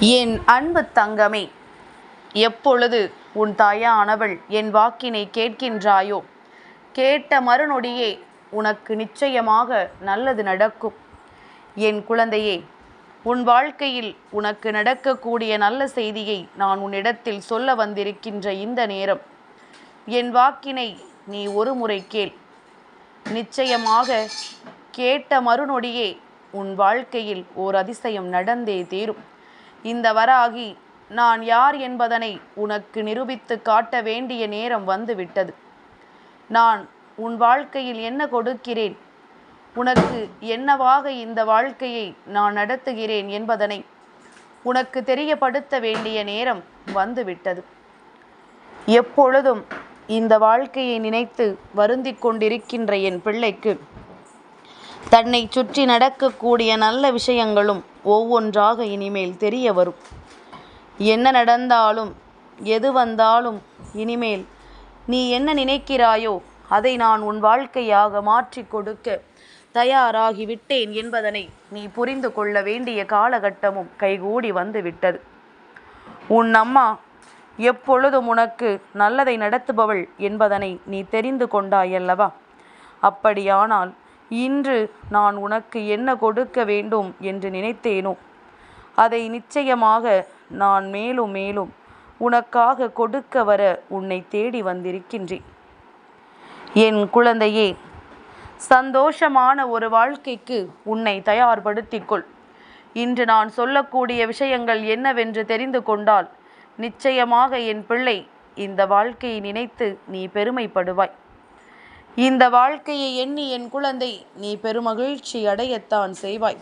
என் அன்பு தங்கமே எப்பொழுது உன் தாயானவள் என் வாக்கினை கேட்கின்றாயோ கேட்ட மறுநொடியே உனக்கு நிச்சயமாக நல்லது நடக்கும். என் குழந்தையே உன் வாழ்க்கையில் உனக்கு நடக்கக்கூடிய நல்ல செய்தியை நான் உன்னிடத்தில் சொல்ல வந்திருக்கின்ற இந்த நேரம் என் வாக்கினை நீ ஒரு முறை கேள். நிச்சயமாக கேட்ட மறுநொடியே உன் வாழ்க்கையில் ஓர் அதிசயம் நடந்தே தீரும். இந்த வராகி நான் யார் என்பதனை உனக்கு நிரூபித்து காட்ட வேண்டிய நேரம் வந்துவிட்டது. நான் உன் வாழ்க்கையில் என்ன கொடுக்கிறேன்? உனக்கு என்னவாக இந்த வாழ்க்கையை நான் நடத்துகிறேன் என்பதனை உனக்கு தெரியப்படுத்த வேண்டிய நேரம் வந்துவிட்டது. எப்பொழுதும் இந்த வாழ்க்கையை நினைத்து வருந்திக் கொண்டிருக்கின்ற என் பிள்ளைக்கு தன்னை சுற்றி நடக்கக்கூடிய நல்ல விஷயங்களும் ஒவ்வொன்றாக இனிமேல் தெரிய வரும். என்ன நடந்தாலும் எது வந்தாலும் இனிமேல் நீ என்ன நினைக்கிறாயோ அதை நான் உன் வாழ்க்கையாக மாற்றி கொடுக்க தயாராகிவிட்டேன் என்பதனை நீ புரிந்து கொள்ள வேண்டிய காலகட்டமும் கைகூடி வந்து விட்டது உன் அம்மா எப்பொழுதும் உனக்கு நல்லதை நடத்துபவள் என்பதனை நீ தெரிந்து கொண்டாயல்லவா? அப்படியானால் இன்று நான் உனக்கு என்ன கொடுக்க வேண்டும் என்று நினைத்தேனோ? அதை நிச்சயமாக நான் மேலும் மேலும் உனக்காக கொடுக்க வர உன்னை தேடி வந்திருக்கின்றேன். என் குழந்தையே சந்தோஷமான ஒரு வாழ்க்கைக்கு உன்னை தயார்படுத்திக்கொள். இன்று நான் சொல்லக்கூடிய விஷயங்கள் என்னவென்று தெரிந்து கொண்டால் நிச்சயமாக என் பிள்ளை இந்த வாழ்க்கையை நினைத்து நீ பெருமைப்படுவாய். இந்த வாழ்க்கையை எண்ணி என் குழந்தை நீ பெருமகிழ்ச்சி அடையத்தான் செய்வாய்.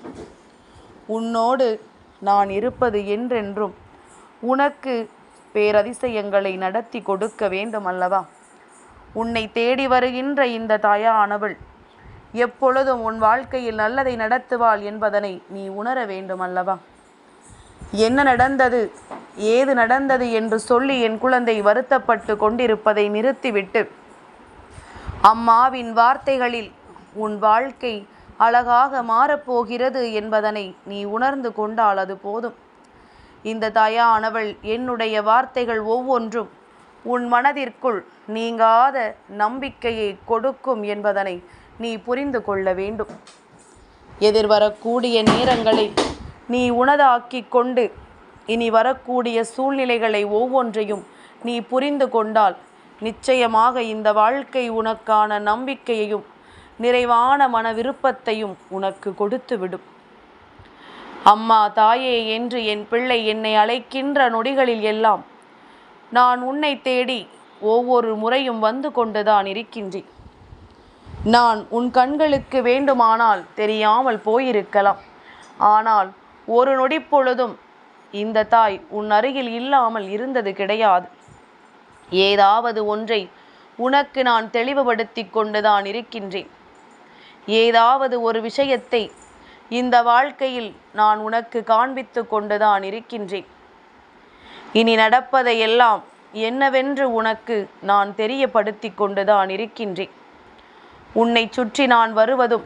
உன்னோடு நான் இருப்பது என்றென்றும் உனக்கு பேரதிசயங்களை நடத்தி கொடுக்க வேண்டும் அல்லவா உன்னை தேடி வருகின்ற இந்த தாயானவள் எப்பொழுதும் உன் வாழ்க்கையில் நல்லதை நடத்துவாள் என்பதனை நீ உணர வேண்டும் அல்லவா என்ன நடந்தது ஏது நடந்தது என்று சொல்லி என் குழந்தை வருத்தப்பட்டு கொண்டிருப்பதை நிறுத்திவிட்டு அம்மாவின் வார்த்தைகளில் உன் வாழ்க்கை அழகாக மாறப்போகிறது என்பதனை நீ உணர்ந்து கொண்டால் அது போதும். இந்த தாயானவள் என்னுடைய வார்த்தைகள் ஒவ்வொன்றும் உன் மனதிற்குள் நீங்காத நம்பிக்கையை கொடுக்கும் என்பதனை நீ புரிந்து கொள்ள வேண்டும். எதிர்வரக்கூடிய நேரங்களை நீ உனதாக்கிக் கொண்டு இனி வரக்கூடிய சூழ்நிலைகளை ஒவ்வொன்றையும் நீ புரிந்து கொண்டால் நிச்சயமாக இந்த வாழ்க்கை உனக்கான நம்பிக்கையையும் நிறைவான மன விருப்பத்தையும் உனக்கு கொடுத்துவிடும். அம்மா தாயே என்று என் பிள்ளை என்னை அழைக்கின்ற நொடிகளில் எல்லாம் நான் உன்னை தேடி ஒவ்வொரு முறையும் வந்து கொண்டுதான் இருக்கின்றேன். நான் உன் கண்களுக்கு வேண்டுமானால் தெரியாமல் போயிருக்கலாம். ஆனால் ஒரு நொடி பொழுதும் இந்த தாய் உன் அருகில் இல்லாமல் இருந்தது கிடையாது. ஏதாவது ஒன்றை உனக்கு நான் தெளிவுபடுத்தி கொண்டுதான் இருக்கின்றேன். ஏதாவது ஒரு விஷயத்தை இந்த வாழ்க்கையில் நான் உனக்கு காண்பித்து கொண்டுதான் இருக்கின்றேன். இனி நடப்பதையெல்லாம் என்னவென்று உனக்கு நான் தெரியப்படுத்தி கொண்டுதான் இருக்கின்றேன். உன்னை சுற்றி நான் வருவதும்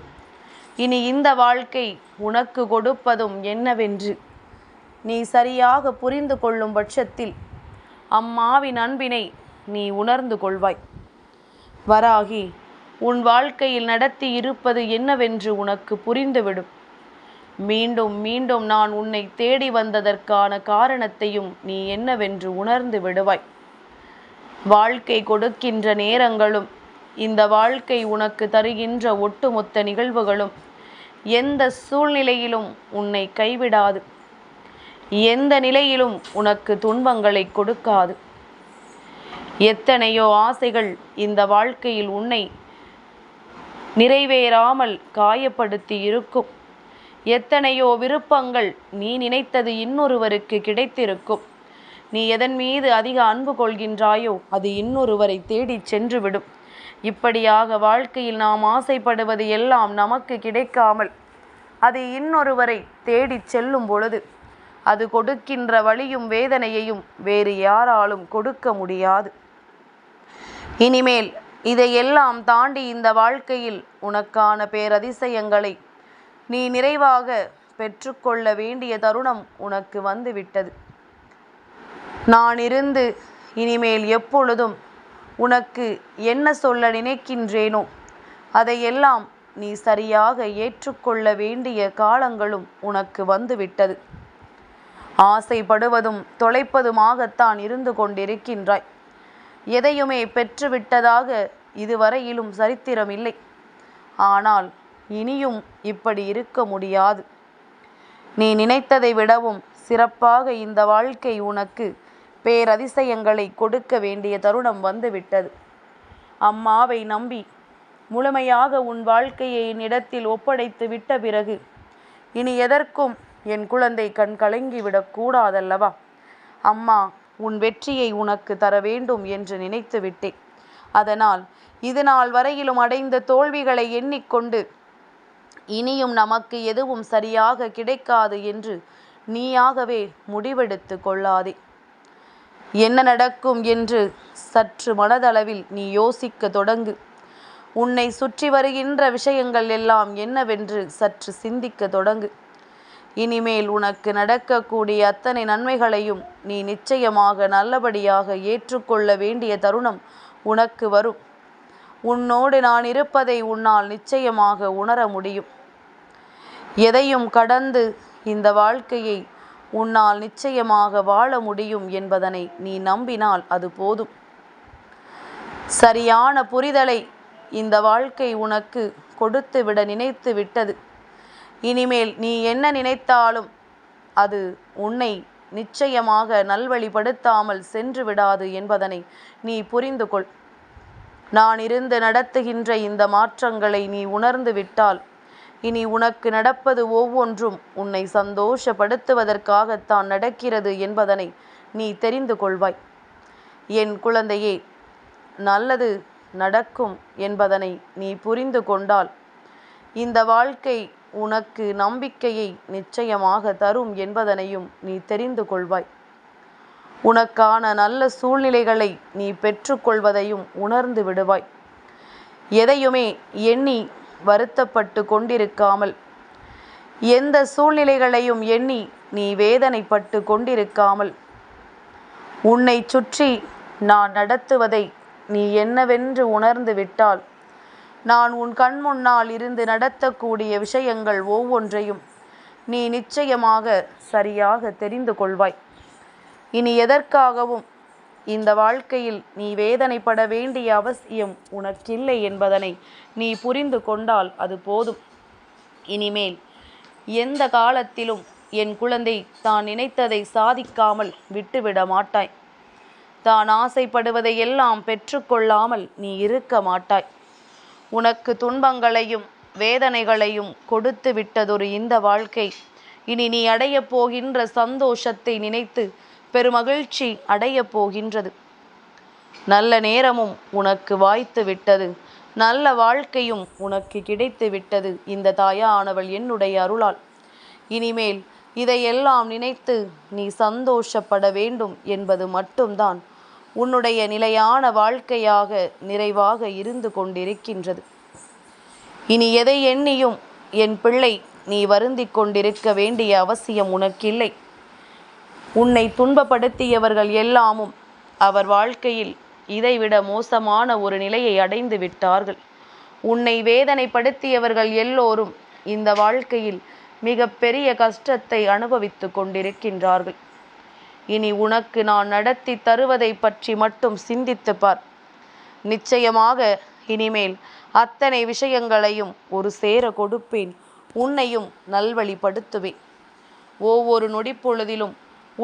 இனி இந்த வாழ்க்கை உனக்கு கொடுப்பதும் என்னவென்று நீ சரியாக புரிந்து கொள்ளும் பட்சத்தில் அம்மாவின் அன்பினை நீ உணர்ந்து கொள்வாய். வராகி உன் வாழ்க்கையில் நடத்தி இருப்பது என்னவென்று உனக்கு புரிந்துவிடும். மீண்டும் மீண்டும் நான் உன்னை தேடி வந்ததற்கான காரணத்தையும் நீ என்னவென்று உணர்ந்து விடுவாய். வாழ்க்கை கொடுக்கின்ற நேரங்களும் இந்த வாழ்க்கை உனக்கு தருகின்ற ஒட்டுமொத்த நிகழ்வுகளும் எந்த சூழ்நிலையிலும் உன்னை கைவிடாது. எந்த நிலையிலும் உனக்கு துன்பங்களை கொடுக்காது. எத்தனையோ ஆசைகள் இந்த வாழ்க்கையில் உன்னை நிறைவேறாமல் காயப்படுத்தி இருக்கும். எத்தனையோ விருப்பங்கள் நீ நினைத்தது இன்னொருவருக்கு கிடைத்திருக்கும். நீ எதன் மீது அதிக அன்பு கொள்கின்றாயோ அது இன்னொருவரை தேடிச் சென்றுவிடும். இப்படியாக வாழ்க்கையில் நாம் ஆசைப்படுவது எல்லாம் நமக்கு கிடைக்காமல் அது இன்னொருவரை தேடிச் செல்லும் பொழுது அது கொடுக்கின்ற வழியும் வேதனையையும் வேறு யாராலும் கொடுக்க முடியாது. இனிமேல் இதையெல்லாம் தாண்டி இந்த வாழ்க்கையில் உனக்கான பேரதிசயங்களை நீ நிறைவாக பெற்றுக்கொள்ள வேண்டிய தருணம் உனக்கு வந்துவிட்டது. நான் இருந்து இனிமேல் எப்பொழுதும் உனக்கு என்ன சொல்ல நினைக்கின்றேனோ அதையெல்லாம் நீ சரியாக ஏற்றுக்கொள்ள வேண்டிய காலங்களும் உனக்கு வந்துவிட்டது. ஆசைப்படுவதும் தொலைப்பதுமாகத்தான் இருந்து கொண்டிருக்கின்றாய். எதையுமே பெற்றுவிட்டதாக இதுவரையிலும் சரித்திரமில்லை. ஆனால் இனியும் இப்படி இருக்க முடியாது. நீ நினைத்ததை விடவும் சிறப்பாக இந்த வாழ்க்கை உனக்கு பேரதிசயங்களை கொடுக்க வேண்டிய தருணம் வந்துவிட்டது. அம்மாவை நம்பி முழுமையாக உன் வாழ்க்கையை என்னிடத்தில் ஒப்படைத்து விட்ட பிறகு இனி எதற்கும் என் குழந்தை கண் கலங்கிவிடக் கூடாதல்லவா? அம்மா உன் வெற்றியை உனக்கு தர வேண்டும் என்று நினைத்து விட்டேன். அதனால் இது நாள் வரையிலும் அடைந்த தோல்விகளை எண்ணிக்கொண்டு இனியும் நமக்கு எதுவும் சரியாக கிடைக்காது என்று நீயாகவே முடிவெடுத்து கொள்ளாதே. என்ன நடக்கும் என்று சற்று மனதளவில் நீ யோசிக்க தொடங்கு. உன்னை சுற்றி வருகின்ற விஷயங்கள் எல்லாம் என்னவென்று சற்று சிந்திக்க தொடங்கு. இனிமேல் உனக்கு நடக்கக்கூடிய அத்தனை நன்மைகளையும் நீ நிச்சயமாக நல்லபடியாக ஏற்றுக்கொள்ள வேண்டிய தருணம் உனக்கு வரும். உன்னோடு நான் இருப்பதை உன்னால் நிச்சயமாக உணர முடியும். எதையும் கடந்து இந்த வாழ்க்கையை உன்னால் நிச்சயமாக வாழ முடியும் என்பதனை நீ நம்பினால் அது போதும். சரியான புரிதலை இந்த வாழ்க்கை உனக்கு கொடுத்து விட நினைத்து விட்டது இனிமேல் நீ என்ன நினைத்தாலும் அது உன்னை நிச்சயமாக நல்வழிப்படுத்தாமல் சென்று விடாது என்பதனை நீ புரிந்து கொள். நான் இருந்து நடத்துகின்ற இந்த மாற்றங்களை நீ உணர்ந்து விட்டால் இனி உனக்கு நடப்பது ஒவ்வொன்றும் உன்னை சந்தோஷப்படுத்துவதற்காகத்தான் நடக்கிறது என்பதனை நீ தெரிந்து கொள்வாய். என் குழந்தையே நல்லது நடக்கும் என்பதனை நீ புரிந்து கொண்டால் இந்த வாழ்க்கை உனக்கு நம்பிக்கையை நிச்சயமாக தரும் என்பதனையும் நீ தெரிந்து கொள்வாய். உனக்கான நல்ல சூழ்நிலைகளை நீ பெற்றுக்கொள்வதையும் உணர்ந்து விடுவாய். எதையுமே எண்ணி வருத்தப்பட்டு கொண்டிருக்காமல் எந்த சூழ்நிலைகளையும் எண்ணி நீ வேதனைப்பட்டு கொண்டிருக்காமல் உன்னை சுற்றி நான் நடத்துவதை நீ என்னவென்று உணர்ந்து விட்டால் நான் உன் கண் முன்னால் இருந்து நடத்தக்கூடிய விஷயங்கள் ஒவ்வொன்றையும் நீ நிச்சயமாக சரியாக தெரிந்து கொள்வாய். இனி எதற்காகவும் இந்த வாழ்க்கையில் நீ வேதனைப்பட வேண்டிய அவசியம் உனக்கில்லை என்பதனை நீ புரிந்து கொண்டால் அது போதும். இனிமேல் எந்த காலத்திலும் என் குழந்தை தான் நினைத்ததை சாதிக்காமல் விட்டுவிட மாட்டாய். தான் ஆசைப்படுவதை எல்லாம் பெற்றுக்கொள்ளாமல் நீ இருக்க மாட்டாய். உனக்கு துன்பங்களையும் வேதனைகளையும் கொடுத்து விட்டதொரு இந்த வாழ்க்கை. இனி நீ அடையப் போகின்ற சந்தோஷத்தை நினைத்து பெருமகிழ்ச்சி அடையப் போகின்றது. நல்ல நேரமும் உனக்கு வாய்த்து விட்டது. நல்ல வாழ்க்கையும் உனக்கு கிடைத்து விட்டது இந்த தாயானவள் என்னுடைய அருளால். இனிமேல் இதையெல்லாம் நினைத்து நீ சந்தோஷப்பட வேண்டும் என்பது மட்டும்தான் உன்னுடைய நிலையான வாழ்க்கையாக நிறைவாக இருந்து கொண்டிருக்கின்றது. இனி எதை எண்ணியும் என் பிள்ளை நீ வருந்திக் கொண்டிருக்க வேண்டிய அவசியம் உனக்கில்லை. உன்னை துன்பப்படுத்தியவர்கள் எல்லாமும் அவர் வாழ்க்கையில் இதைவிட மோசமான ஒரு நிலையை அடைந்து விட்டார்கள். உன்னை வேதனைப்படுத்தியவர்கள் எல்லோரும் இந்த வாழ்க்கையில் மிக பெரிய கஷ்டத்தை அனுபவித்து கொண்டிருக்கின்றார்கள். இனி உனக்கு நான் நடத்தி தருவதை பற்றி மட்டும் சிந்தித்து பார். நிச்சயமாக இனிமேல் அத்தனை விஷயங்களையும் ஒரு சேர கொடுப்பேன். உன்னையும் நல்வழிப்படுத்துவேன். ஒவ்வொரு நொடிப்பொழுதிலும்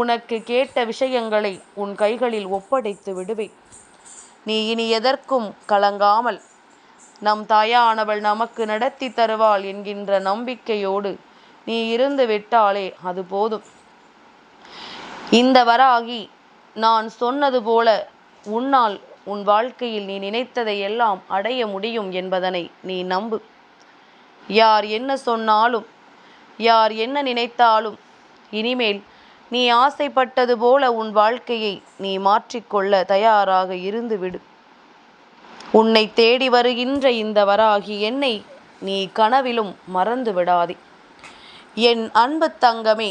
உனக்கு கேட்ட விஷயங்களை உன் கைகளில் ஒப்படைத்து விடுவேன். நீ இனி எதற்கும் கலங்காமல் நம் தாயானவள் நமக்கு நடத்தி தருவாள் என்கின்ற நம்பிக்கையோடு நீ இருந்து விட்டாலே அது போதும். இந்த வராகி நான் சொன்னது போல உன்னால் உன் வாழ்க்கையில் நீ நினைத்ததை எல்லாம் அடைய முடியும் என்பதனை நீ நம்பு. யார் என்ன சொன்னாலும் யார் என்ன நினைத்தாலும் இனிமேல் நீ ஆசைப்பட்டது போல உன் வாழ்க்கையை நீ மாற்றிக்கொள்ள தயாராக இருந்துவிடு. உன்னை தேடி வருகின்ற இந்த வராகி என்னை நீ கனவிலும் மறந்து விடாதே என் அன்பு தங்கமே